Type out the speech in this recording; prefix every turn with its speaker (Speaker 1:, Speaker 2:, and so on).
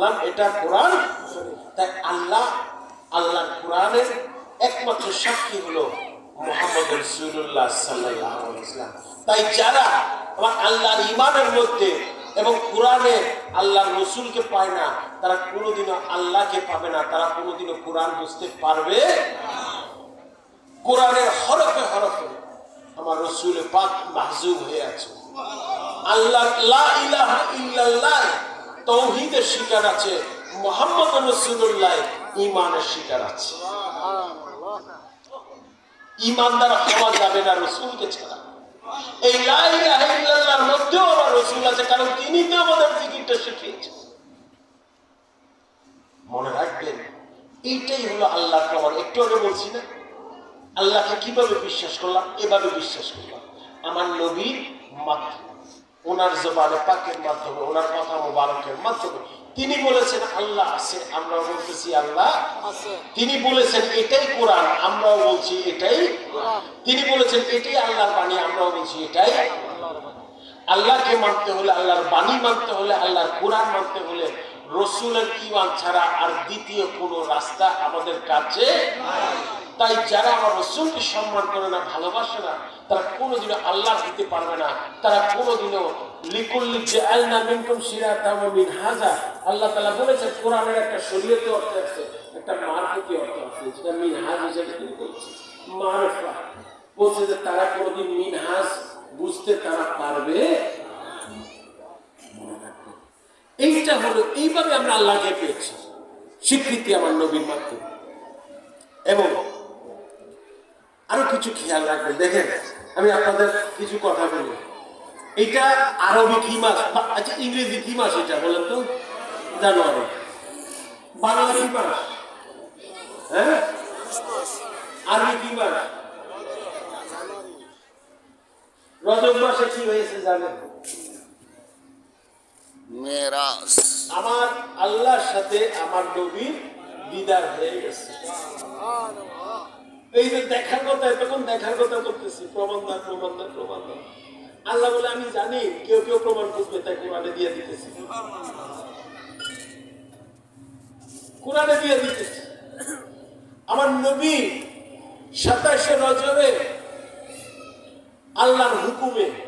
Speaker 1: মানলাম, এটা কোরআন। তাই আল্লাহ আল্লাহ কোরআনের একমাত্র সাক্ষী হলো মোহাম্মদ রসুল্লাহ সাল্লাহ তাই যারা আমার আল্লাহর ইমানের মধ্যে এবং কোরআনে আল্লাহর রসুলকে পায় না, তারা কোনোদিনও আল্লাহকে পাবে না, তারা কোনোদিনও কোরআন বুঝতে পারবে কোরআনের হরফে হরফে আমার রসুল পাক মাহজুব হয়ে আছে। আল্লাহ ইল্লাল্লাহ তৌহিদের শিকার আছে, মোহাম্মদ রসুল্লাহ ইমানের শিকার আছে। ইমানদার হওয়া যাবে না রসুলকে ছাড়া। এই লা ইলাহা মধ্যেও আমার রসুল আছে, কারণ তিনি তো আমাদের জিকিরটা শিখিয়েছেন। মনে রাখবেন এইটাই হলো আল্লাহর প্রমাণ একটু আগে বলছি না, আল্লাহকে কীভাবে বিশ্বাস করলাম? এভাবে বিশ্বাস করলাম। আমার নবীর মাধ্যমে ওনার জবানে পাকের মাধ্যমে, ওনার কথা মোবারকের মাধ্যমে। তিনি বলেছেন, আল্লাহ আছে আমরা বলতেছি, আল্লাহ তিনি বলেছেন, এটাই কোরআন, আমরাও বলছি, এটাই তিনি বলেছেন, এটাই আল্লাহর বাণী, আমরাও বলছি, এটাই আল্লাহকে মানতে হলে, আল্লাহর বাণী মানতে হলে, আল্লাহর কোরআন মানতে হলে রসুলের ইমান ছাড়া আর দ্বিতীয় কোনো রাস্তা আমাদের কাছে তাই যারা আমার রসুলকে সম্মান করে না, ভালোবাসে না, তারা কোনোদিনও আল্লাহ দিতে পারবে না। তারা কোনোদিনও মিনহাজা আল্লাহ কোরআনের একটা আছে, একটা মারফা বলছে যে তারা কোনোদিন মিনহাজ বুঝতে তারা পারবে হলো, এইভাবে আমরা আল্লাহকে পেয়েছি। স্বীকৃতি আমার নবীর মাধ্যমে। এবং আরও কিছু খেয়াল রাখবেন। দেখেন, আমি আপনাদের কিছু কথা বলি। এটা আরবি কি মাস? আচ্ছা ইংরেজি কি মাস এটা বলেন তো? জানুয়ারি। বাংলা কি মাস? হ্যাঁ? আরবি কি মাস? রজব মাসে কি হয়েছে জানেন?
Speaker 2: মেরাজ
Speaker 1: আমার আল্লাহর সাথে আমার নবীর দিদার হয়ে গেছে। এই যে দেখার কথা দেখার কথা করতেছি আল্লাহ বলে, আমি জানি, কেউ কেউ প্রমাণ তাই কোরআনে দিয়ে দিতেছি। কোরআনে দিয়ে দিতেছি। আমার নবী সাতাশে রজবে আল্লাহর হুকুমে